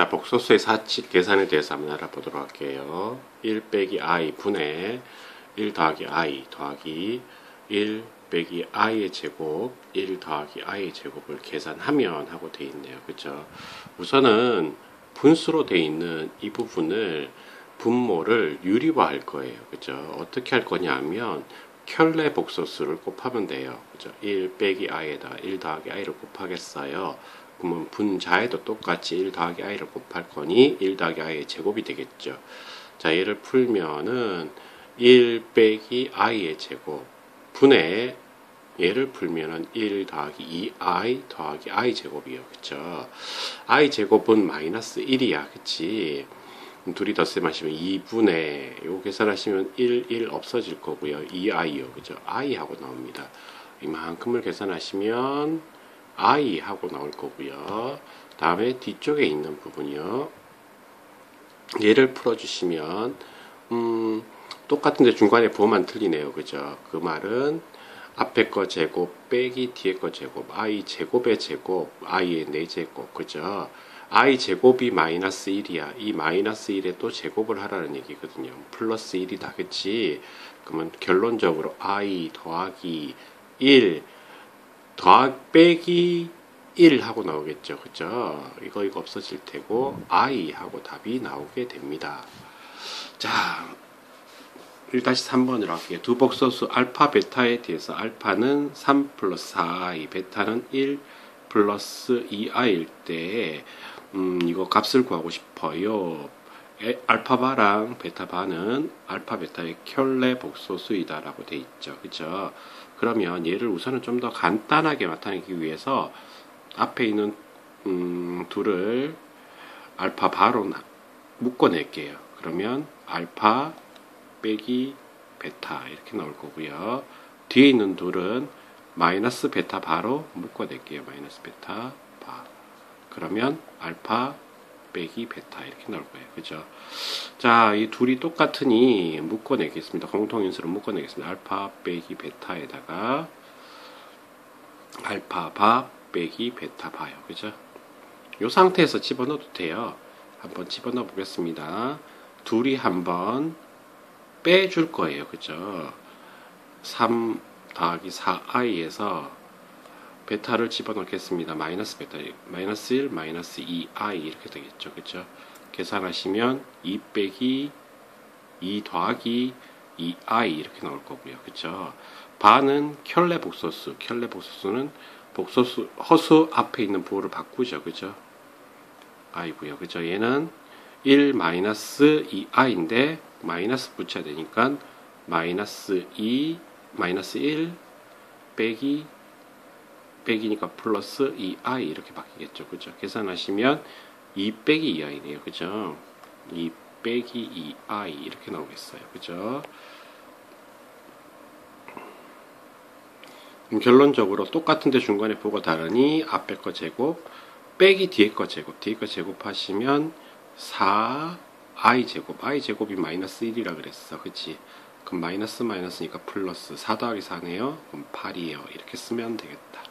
자, 복소수의 사칙 계산에 대해서 한번 알아보도록 할게요. 1 빼기 i 분의 1 더하기 i 더하기 1 빼기 i의 제곱 1 더하기 i의 제곱을 계산하면 하고 돼 있네요. 그죠? 우선은 분수로 돼 있는 이 부분을 분모를 유리화 할 거예요. 그죠? 어떻게 할 거냐면 켤레 복소수를 곱하면 돼요. 그죠? 1 빼기 i에다 1 더하기 i를 곱하겠어요. 그러면 분자에도 똑같이 1 더하기 i를 곱할 거니 1 더하기 i의 제곱이 되겠죠. 자, 얘를 풀면은 1 빼기 i의 제곱 분의 얘를 풀면은 1 더하기 2i 더하기 i 제곱이요. 그쵸? i 제곱은 마이너스 1이야. 그치? 둘이 덧셈 하시면 2분의 요 계산하시면 1, 1 없어질 거고요. 2i요. 그죠? i 하고 나옵니다. 이만큼을 계산하시면 i 하고 나올 거고요. 다음에 뒤쪽에 있는 부분이요. 얘를 풀어주시면 음, 똑같은데 중간에 부호만 틀리네요. 그죠? 그 말은 앞에 거 제곱 빼기 뒤에 거 제곱 i 제곱의 제곱 i의 4제곱 그죠? I 제곱이 마이너스 1이야. 이 마이너스 1에 또 제곱을 하라는 얘기거든요. 플러스 1이다. 그치? 그러면 결론적으로 i 더하기 1 더하기 빼기 1 하고 나오겠죠. 그죠? 이거 이거 없어질 테고 i 하고 답이 나오게 됩니다. 자, 1-3번으로 할게요. 두 복소수 알파 베타에 대해서 알파는 3 플러스 4i, 베타는 1 플러스 2i일 때 음, 이거 값을 구하고 싶어요. 에, 알파바랑 베타바는 알파 베타의 켤레 복소수이다라고 돼 있죠. 그죠? 그러면 얘를 우선은 좀 더 간단하게 나타내기 위해서 앞에 있는 음, 둘을 알파 바로 묶어낼게요. 그러면 알파 빼기 베타 이렇게 나올 거고요. 뒤에 있는 둘은 마이너스 베타 바로 묶어낼게요. 마이너스 베타 바. 그러면 알파 빼기 베타 이렇게 나올 거예요. 그죠? 자, 이 둘이 똑같으니 묶어내겠습니다. 공통인수로 묶어내겠습니다. 알파 빼기 베타에다가 알파 바 빼기 베타 바요. 그죠? 이 상태에서 집어넣어도 돼요. 한번 집어넣어 보겠습니다. 둘이 한번 빼줄 거예요. 그죠? 3 더하기 4i에서 베타를 집어넣겠습니다. 마이너스 베타, 마이너스 1, 마이너스 2i 이렇게 되겠죠. 그죠? 계산하시면 2 빼기 2 더하기 2i 이렇게 나올 거고요. 그죠? 반은 켤레 복소수, 켤레 복소수는 복소수, 허수 앞에 있는 부호를 바꾸죠. 그죠? i고요. 그죠? 얘는 1 마이너스 2i인데 마이너스 붙여야 되니까 마이너스 2 마이너스 1 빼기 빼기니까 플러스 2i 이렇게 바뀌겠죠. 그죠? 계산하시면 2 빼기 2i네요. 그죠? 2 빼기 2i 이렇게 나오겠어요. 그죠? 음, 결론적으로 똑같은데 중간에 보고 다르니 앞에 거 제곱 빼기 뒤에 거 제곱 뒤에 거 제곱하시면 4 i 제곱 i 제곱이 마이너스 1이라 그랬어 그치 그럼 마이너스 마이너스니까 플러스 4 더하기 4네요 그럼 8이에요 이렇게 쓰면 되겠다